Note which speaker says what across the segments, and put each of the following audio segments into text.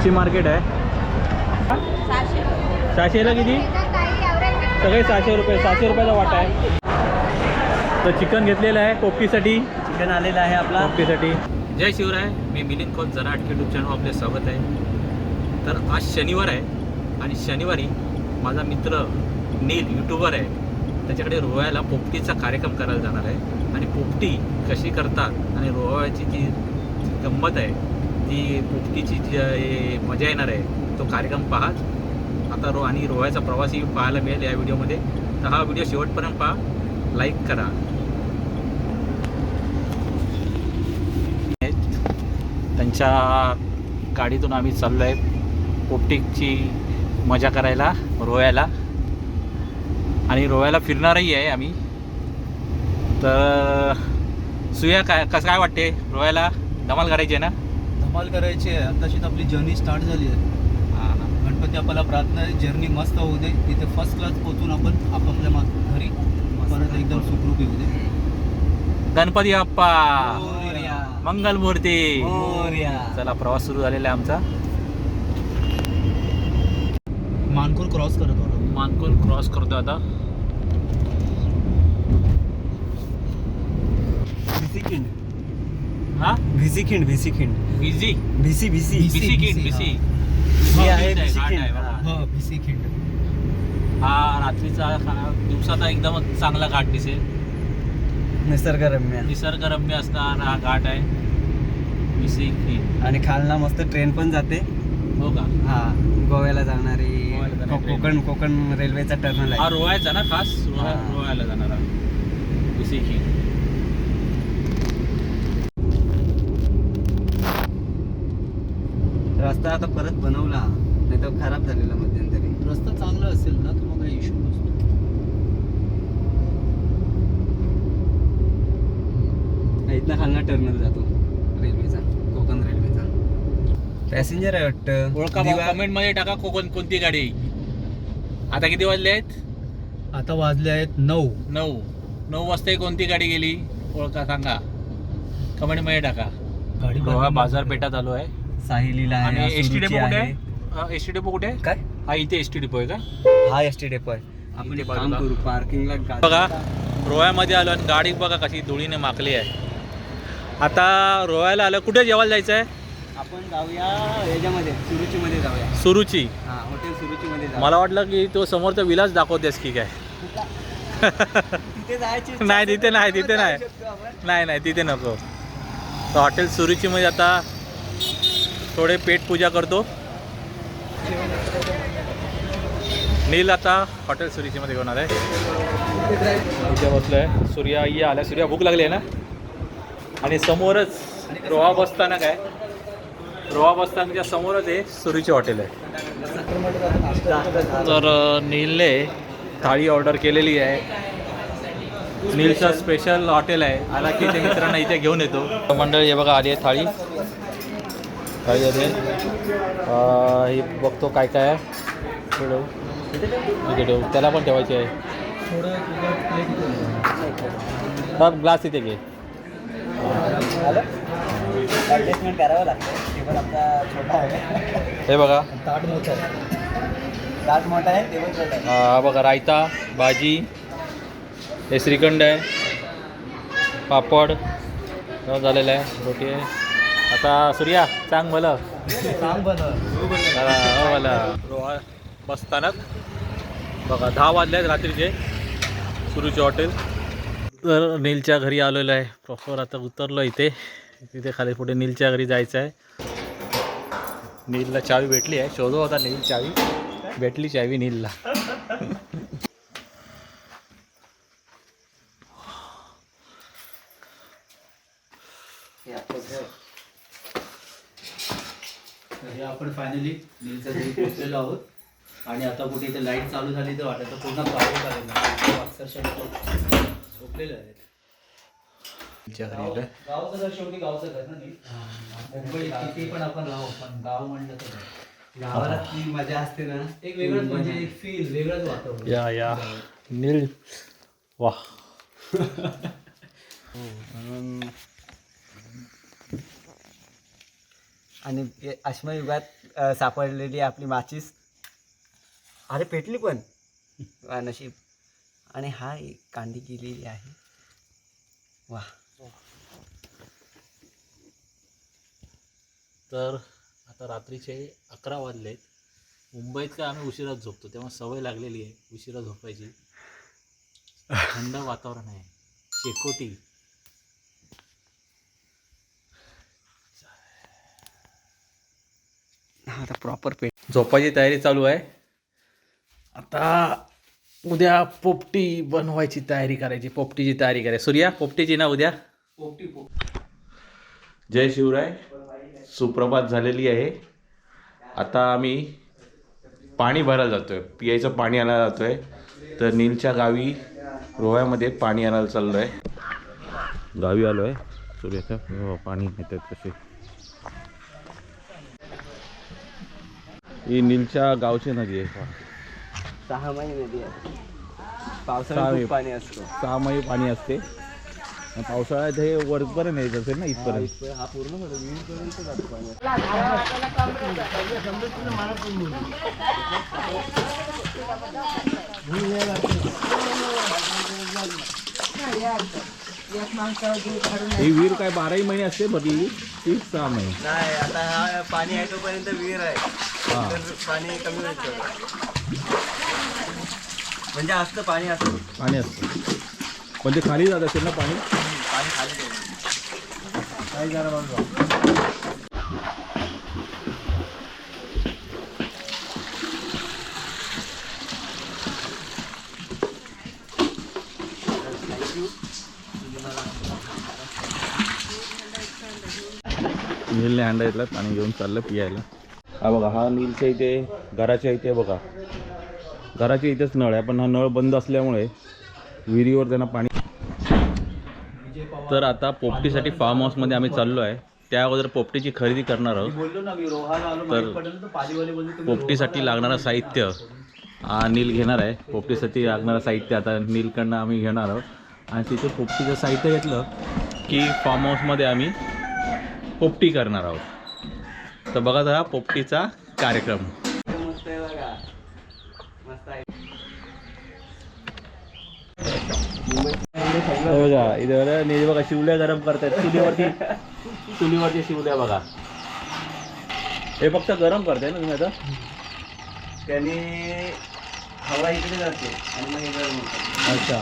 Speaker 1: मच्छी मार्केट आहे. सहाशेला किती? सगळे सहाशे रुपये सहाशे रुपयाचा वाटा आहे. तर चिकन घेतलेलं आहे कोपटीसाठी
Speaker 2: चिकन आलेला आहे आपला.
Speaker 1: कोपटीसाठी जय शिवराय. मी मिलिंद खोत जरा यूट्यूब चॅनल आपले स्वागत आहे. तर आज शनिवार आहे आणि शनिवारी माझा मित्र नील यूट्यूबर आहे. त्याच्याकडे रोह्याला पोपटीचा कार्यक्रम करायला जाणार आहे. आणि पोपटी कशी करतात आणि रोह्याची जी गंमत आहे ती पोपटीची जी मजा येणार आहे तो कार्यक्रम पहा आता रो आणि रोह्याचा प्रवासही पाहायला मिळेल या व्हिडिओमध्ये. तर हा व्हिडिओ शेवटपर्यंत पहा. लाईक करा. त्यांच्या गाडीतून आम्ही चाललो आहे पोपटीची मजा करायला रोह्याला. आणि रोह्याला फिरणारही आहे आम्ही. तर सुया काय कसं काय वाटते? रोह्याला धमाल करायची आहे ना?
Speaker 2: धमाल करायची आहे. आताशीच आपली जर्नी स्टार्ट झाली आहे. गणपती आपल्याला प्रार्थना आहे जर्नी मस्त होऊ दे. तिथे फर्स्ट क्लास पोहोचून आपण आपापल्या मा- घरी परत एकदम सुखरूप येऊ दे.
Speaker 1: गणपती बाप्पा!
Speaker 2: मोरया.
Speaker 1: मंगलमूर्ती!
Speaker 2: मोरया.
Speaker 1: चला प्रवास सुरू झालेला आहे आमचा.
Speaker 2: मानकोर क्रॉस करत होतो.
Speaker 1: मानकोल क्रॉस करतो आता
Speaker 2: भिसीखिंड
Speaker 1: हा
Speaker 2: भिसीखिंड भिसीखिंड
Speaker 1: बिझी
Speaker 2: भिसी? भिसी
Speaker 1: बिसी किड बिसी
Speaker 2: ही.
Speaker 1: हा,
Speaker 2: आहे भिसीखिंड
Speaker 1: घाट आहे बाबा.
Speaker 2: हो भिसीखिंड
Speaker 1: हा रात्रीचा खा- दिवसाचा एकदम चांगला घाट दिसेल.
Speaker 2: निसर्गरम्य.
Speaker 1: निसर्गरम्य असणार हा घाट आहे. बिसी किड
Speaker 2: आणि खालना मस्त ट्रेन पण जाते.
Speaker 1: हो का?
Speaker 2: हा गोव्याला जाणारी
Speaker 1: गोव्याला जाणारी
Speaker 2: को-
Speaker 1: train.
Speaker 2: कोकण कोकण रेल्वेचा टर्नल
Speaker 1: हा
Speaker 2: आहे
Speaker 1: रोहायचा ना खास? रोहा
Speaker 2: हा.
Speaker 1: रोहायला जाणारा. बिसी किड
Speaker 2: रस्ता आता परत बनवला नाही तर खराब झालेला मध्यंतरी. रस्ता चांगला असेल ना तर मग काही इश्यू नसतो. इथनं खालना टर्नल जातो रेल्वेचा कोकण रेल्वेचा. पॅसेंजर आहे वाटतं.
Speaker 1: ओळखा
Speaker 2: दिवा-
Speaker 1: कमेंटमध्ये टाका कोकण कोणती गाडी. आता किती वाजले आहेत?
Speaker 2: आता वाजले आहेत नऊ.
Speaker 1: नऊ. नऊ वाजता कोणती गाडी गेली? ओळखा सांगा. कमेंटमध्ये टाका.
Speaker 2: गाडी
Speaker 1: बाजारपेठात आलो आहे.
Speaker 2: साहिलीला
Speaker 1: आणि
Speaker 2: आहे
Speaker 1: एस टी डेपो कुठे?
Speaker 2: आहे.
Speaker 1: आहे एस टी डेपो कुठे? आहे
Speaker 2: काय?
Speaker 1: हा इथे एस टी डेपो आहे का?
Speaker 2: हा एस टी डेपो आहे. आपण
Speaker 1: इथे
Speaker 2: एक काम
Speaker 1: बाजूला.
Speaker 2: करू पार्किंगला गाडी-
Speaker 1: बघा रोह्यामध्ये आलो आणि गाडी बघा कशी धुळीने माकली आहे. आता रोह्याला आलं कुठे जेवायला जायचं आहे
Speaker 2: आपण जाऊया याच्यामध्ये सुरुचीमध्ये जाऊया.
Speaker 1: सुरुची.
Speaker 2: हा हॉटेल सुरुचीमध्ये जाऊया.
Speaker 1: मला वाटलं की तो समोरचा विलास दाखवतेस की काय?
Speaker 2: तिथे जायची इच्छा
Speaker 1: नाही,
Speaker 2: असेल
Speaker 1: तिथे
Speaker 2: तर
Speaker 1: नाही,
Speaker 2: तिथे
Speaker 1: नाही.
Speaker 2: जाऊ शकतो आपण.
Speaker 1: नाही नाही तिथे नको. तर हॉटेल सुरुचीमध्ये आता थोडे पेट पूजा करतो. नील आता हॉटेल सुरुचीमध्ये घेऊन आलाय. इथे आहे सूर्या ये आल्या. सूर्या भूक लागली आहे ना? आणि समोरच रोहा बसताना काय रोहा बसतानाच्या समोरच आहे सुरुची हॉटेल आहे. तर नीलने थाळी ऑर्डर केलेली आहे. नीलचं स्पेशल हॉटेल आहे. आला की ते मित्रांना इथे घेऊन येतो. मंडळी हे बघा आली आहे थाळी. अ, ही बघतो काय काय आहे. इथे ठेवू त्याला पण ठेवायची आहे.
Speaker 2: थोडं.
Speaker 1: तर ग्लास इथे घे.
Speaker 2: ॲडजस्टमेंट करावं लागतं. टेबल आपला छोटा आहे.
Speaker 1: हे बघा.
Speaker 2: ताट मोठा आहे. ताट मोठा आहे टेबल छोटा आहे.
Speaker 1: हा बघा रायता भाजी. हे श्रीखंड आहे. पापड. झालेलं आहे. रोटी आहे. आता सूर्या सांग मला.
Speaker 2: सांग
Speaker 1: हो मला. रोहा बसस्थानक बघा दहा वाजले आहेत रात्रीचे. सुरूचे हॉटेल. तर नीलच्या घरी आलेलो आहे. प्रॉपर आता उतरलो इथे. तिथे खाली पुढे नीलच्या घरी जायचं आहे. नीलला चावी भेटली आहे. शोधो होता नील चावी. भेटली चावी नीलला
Speaker 2: हे आपलं घर. तर हे आपण फायनली नीलच्या घरी पोहोचलेलो आहोत. आणि आता कुठे इथे लाइट चालू झाली तर वाटतं पूर्ण गाव झालेलं अक्षरशः झोपलेले आहेत. गावचं घर शेवटी गावचं घर ना नील मुंबईत किती पण आपण राहू पण गाव म्हणलं तर. गावाला ती मजा असते ना. एक वेगळंच म्हणजे एक फील वेगळंच वातावरण.
Speaker 1: या या. नील. वा.
Speaker 2: आणि हे अश्मयुगात
Speaker 3: सापडलेली आपली माचीस. अरे पेटली पण. वा नशीब. आणि हा एक कांडी गेलेली आहे. वा.
Speaker 1: तर आता रात्रीचे अकरा वाजलेत. मुंबईत काय आम्ही उशिरात झोपतो. तेव्हा सवय लागलेली आहे. उशिरा झोपायची. थंड वातावरण आहे. शेकोटी.
Speaker 3: आता प्रॉपर पेट
Speaker 1: झोपायची तयारी चालू आहे. आता उद्या पोपटी बनवायची तयारी करायची पोपटीची तयारी करायची. सूर्या पोपटीची ना उद्या? जय शिवराय. सुप्रभात झालेली आहे. आता आम्ही पाणी भरायला जातोय. पियायचं पाणी आणायला जातोय. तर नीलच्या गावी रोह्यामध्ये पाणी आणायला चाललो आहे गावी आलो आहे सूर्याचं हो, पाणी येतात कसे ही नीलच्या गावची नदी आहे.
Speaker 3: सहा महिने नदी आहे.
Speaker 1: सहा
Speaker 3: पावसाळ्यात
Speaker 1: महिने.
Speaker 3: खूप पाणी असतो.
Speaker 1: सहा महिने पाणी असते. आणि पावसाळ्यात हे वरपर्यंत यायचं असेल ना इथपर्यंत.
Speaker 3: हा पूर्ण विहिरीपर्यंत जातो पाणी.
Speaker 1: ही विहीर काय बाराही महिने असते भरलेली तीच सहा महिने.
Speaker 3: नाही आता हा पाणी आहे तोपर्यंत विहीर आहे.
Speaker 1: हा.
Speaker 3: तर पाणी कमी होतं म्हणजे असतं पाणी असतं.
Speaker 1: पाणी असतं. पण ते खाली जात असेल ना पाणी?
Speaker 3: पाणी खाली ठेवलं. काही जरा बाजूला.
Speaker 1: नीलने हंडा घेतला पाणी घेऊन चाललं पियायला. हा बघा हा नीलच्या इथे घराच्या इथे बघा. घराच्या इथेच नळ आहे पण हा नळ बंद असल्यामुळे विहिरीवर त्यांना पाणी तर आता पोपटीसाठी फार्म हाऊसमध्ये आम्ही चाललो आहे. त्या अगोदर पोपटीची खरेदी करणार आहोत. तर पोपटीसाठी लागणारं साहित्य हा नील घेणार आहे. पोपटीसाठी लागणारं साहित्य आता नीलकडनं आम्ही घेणार आहोत. आणि तिथे पोपटीचं साहित्य घेतलं की फार्म हाऊसमध्ये आम्ही पोपटी करणार आहोत. तर बघा जरा पोपटीचा कार्यक्रम.
Speaker 3: बघा
Speaker 1: हे बघा इथे बघा शिवल्या गरम करतायत. चुलीवरती चुलीवरती शिवल्या बघा. हे फक्त गरम करताय ना तुम्ही आता?
Speaker 3: त्याने हवा इकडे जाते आणि मग हे गरम होतं.
Speaker 1: अच्छा.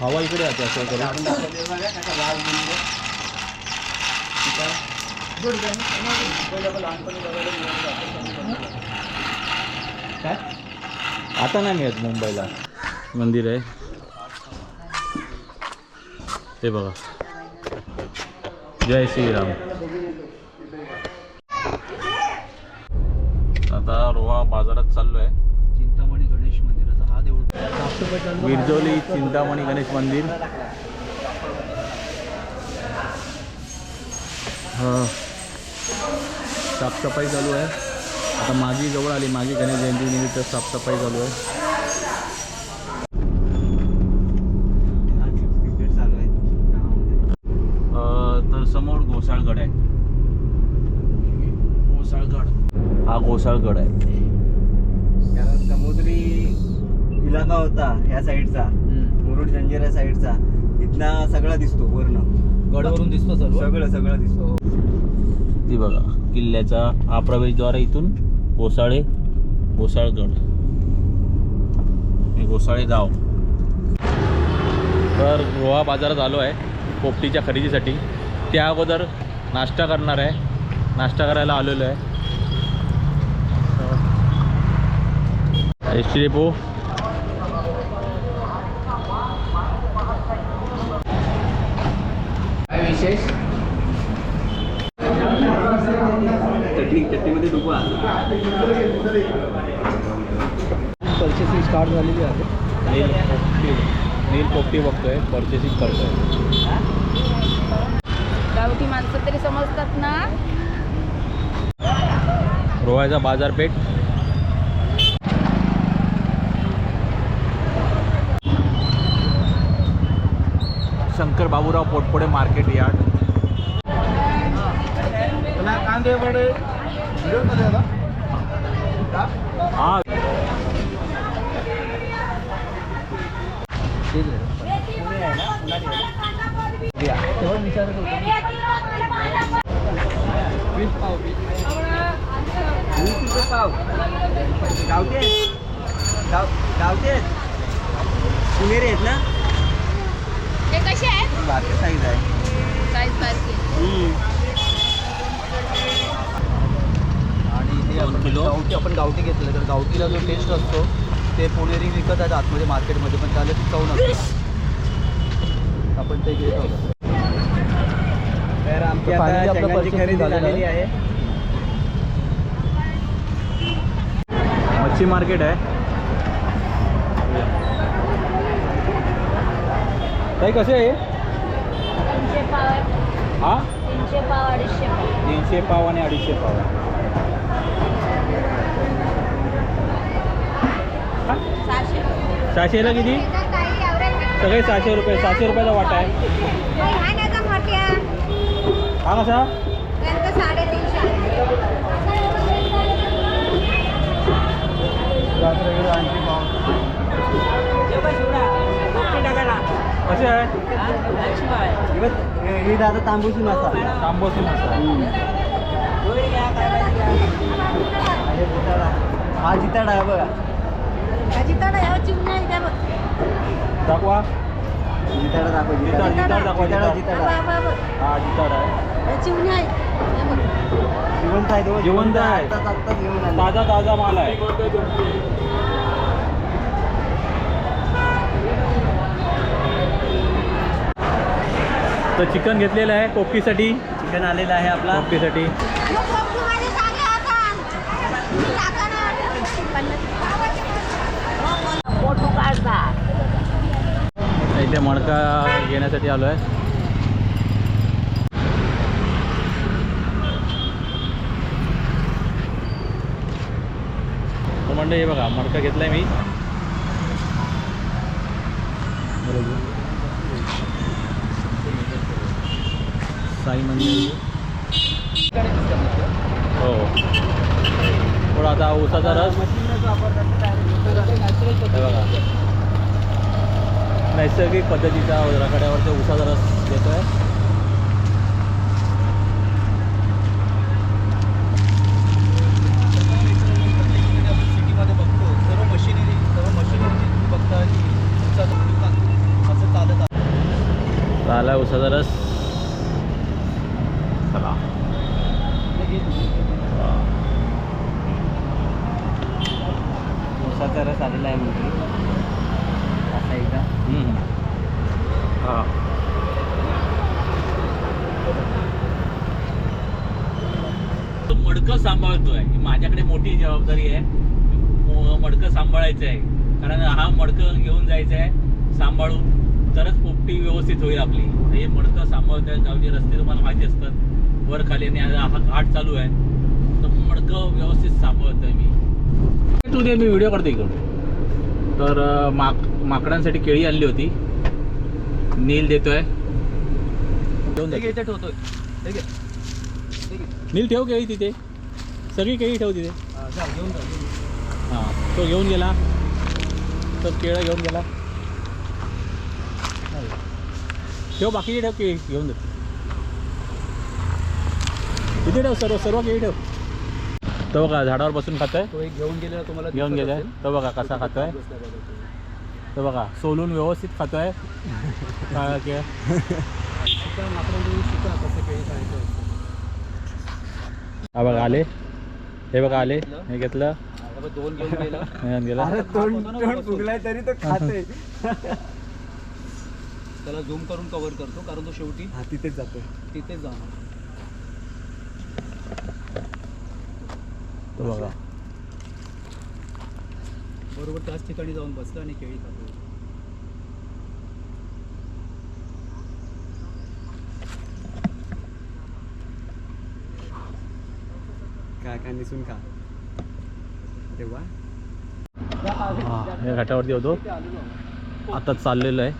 Speaker 1: हवा इकडे जाते असं करून. काय आता नाही मिळत मुंबईला. मंदिर आहे. ते बघा. जय श्रीराम. आता रोहा बाजारात चाललो आहे
Speaker 2: चिंतामणी गणेश मंदिराचा हा देऊळ.
Speaker 1: विरजोली चिंतामणी गणेश मंदिर. हा. साफसफाई चालू आहे. आता मागी जवळ आली मागी गणेश जयंती निमित्त साफसफाई चालू आहे. तर समोर घोसाळगड आहे. घोसाळगड हा घोसाळगड आहे.
Speaker 3: कारण समुद्री इलाका होता या साईडचा. मुरुड जंजिरा साईडचा. इथना सगळा दिसतो वर्ण
Speaker 2: गडवरून दिसतो
Speaker 3: सगळं सगळं दिसतो.
Speaker 1: ती बघा. किल्ल्याचा हा प्रवेशद्वार आहे इथून घोसाळे घोसाळगड हे घोसाळे गाव. तर रोहा बाजारात आलो आहे पोपटीच्या खरेदीसाठी. त्या अगोदर नाश्ता करणार आहे. नाश्ता करायला आलेलो आहे. S T depot.
Speaker 3: विशेष? चटणीमध्ये डुबा
Speaker 2: पर्चेसिंग स्टार्ट झालेली आहे.
Speaker 1: नील पोपटी नील पोपटी बघतोय परचेसिंग करतोय.
Speaker 4: गावठी माणसं तरी समजतात ना?
Speaker 1: रोहाचा बाजारपेठ. Shankar Baburao Potpode market yard. हा.
Speaker 3: वीस रुपये पाव गावठी गाव गावठी आहेत आहेत ना
Speaker 4: ते कसे आहेत
Speaker 3: बारके साईज आहे
Speaker 4: साईज सारखे
Speaker 2: आपण
Speaker 1: किलो?
Speaker 2: गावठी आपण गावठी घेतलं तर गावठीला जो टेस्ट असतो ते पुणेरी विकत आहेत. आतमध्ये मार्केटमध्ये पण त्याला ती चव नसते आपण ते घेत. आहोत
Speaker 3: तर आमची
Speaker 2: तर finally
Speaker 3: आता
Speaker 2: आपलं
Speaker 3: शेंगांची
Speaker 2: purchasing
Speaker 3: खरेदी
Speaker 2: झालेलं
Speaker 3: झालेली आहे.
Speaker 1: मच्छी मार्केट आहे. ताई कसे आहे?
Speaker 4: तीनशे पाव. आहे.
Speaker 1: हा
Speaker 4: तीनशे पाव
Speaker 1: आणि अडीचशे पाव
Speaker 4: सहाशे
Speaker 1: सहाशेला किती? सगळे सहाशे रुपये सहाशे रुपयाचा वाटा आहे. हा कसा? कसे आहे?
Speaker 3: ही दादा तांबूची मासा.
Speaker 1: तांबोसी मासा.
Speaker 3: हे जिताडा. हा जिताडा आहे बघा
Speaker 1: दाखवा
Speaker 3: जिताडा दाखव
Speaker 1: जिताड
Speaker 3: जिताडा
Speaker 1: जिताड दाखवा
Speaker 3: जिताडा
Speaker 1: जिताड
Speaker 3: जिताडा
Speaker 1: हा जिताड आहे
Speaker 3: जिवंत आहे तो
Speaker 1: जिवंत आहे.
Speaker 3: आत्ताच आत्ताच घेऊन आला
Speaker 1: ताजा ताजा माल आहे तर चिकन घेतलेलं आहे कोपटीसाठी
Speaker 3: चिकन आलेला आहे आपला.
Speaker 1: कोपटीसाठी इथे मडका घेण्यासाठी आलो आहे तर म्हणजे हे बघा मडका घेतलाय मी. साई मंदिर. हो. थोडा आता ऊसाचा रस. नैसर्गिक पद्धतीचा रकाड्यावरचा उसाचा रस घेतोय
Speaker 2: सिटीमध्ये बघतो सर्व मशिनरी सर्व मशिनरी बघता की उसाचं दुकान असं चालत आहे
Speaker 1: उसाचा रस चला
Speaker 3: उसाचा रस आलेला आहे म्हणजे असा एकदा
Speaker 1: हम्म. हा तो मडकं सांभाळतोय. माझ्याकडे मोठी जबाबदारी आहे. मडकं सांभाळायचं आहे. कारण हा मडकं घेऊन जायचं आहे सांभाळून. तरच पोपटी व्यवस्थित होईल आपली. हे मडकं सांभाळतोय. गावचे रस्ते तुम्हाला माहिती असतात. वर खाली आणि हा घाट चालू आहे. तर मडकं व्यवस्थित सांभाळतोय मी. तू दे मी व्हिडिओ करते इकडून. तर माक माकडांसाठी केळी आणली होती. नील देतोय.
Speaker 2: इथे ठेवतोय
Speaker 1: नील ठेव केळी तिथे. सगळी केळी ठेव तिथे
Speaker 2: हा, घेऊन.
Speaker 1: हां तो घेऊन गेला. तो केळं घेऊन गेला. ठेव बाकीची ठेव केळी घेऊन दे तिथे ठेव सर्व सर्व केळी ठेव. तो बघा झाडावर बसून खातोय.
Speaker 2: तो एक घेऊन गेलेला तुम्हाला
Speaker 1: घेऊन
Speaker 2: दिसत
Speaker 1: गेलाय.
Speaker 2: असेल.
Speaker 1: तो बघा कसा खातोय.
Speaker 2: बसलाय बघा तो.
Speaker 1: तो बघा सोलून व्यवस्थित खातोय. काळा केळ
Speaker 2: शिका माकडांकडून शिका कसं केळी खायचं. असतं.
Speaker 1: हा बघा आले. हे बघा आले हे घेतलं.
Speaker 2: दोन घेऊन गेला.
Speaker 1: घेऊन गेला
Speaker 3: अरे तोंड तोंड फुगलाय तरी तो खाते.
Speaker 2: त्याला झूम करून कव्हर करतो कारण तो शेवटी
Speaker 3: हा तिथेच जातो
Speaker 2: तिथेच जाणार.
Speaker 1: तो बघा.
Speaker 2: बरोबर त्याच ठिकाणी जाऊन बसला आणि केळी खातो
Speaker 3: काय काय दिसून खा तेव्हा?
Speaker 1: हा, या घाटावरती होतो. आता चाललेलं आहे.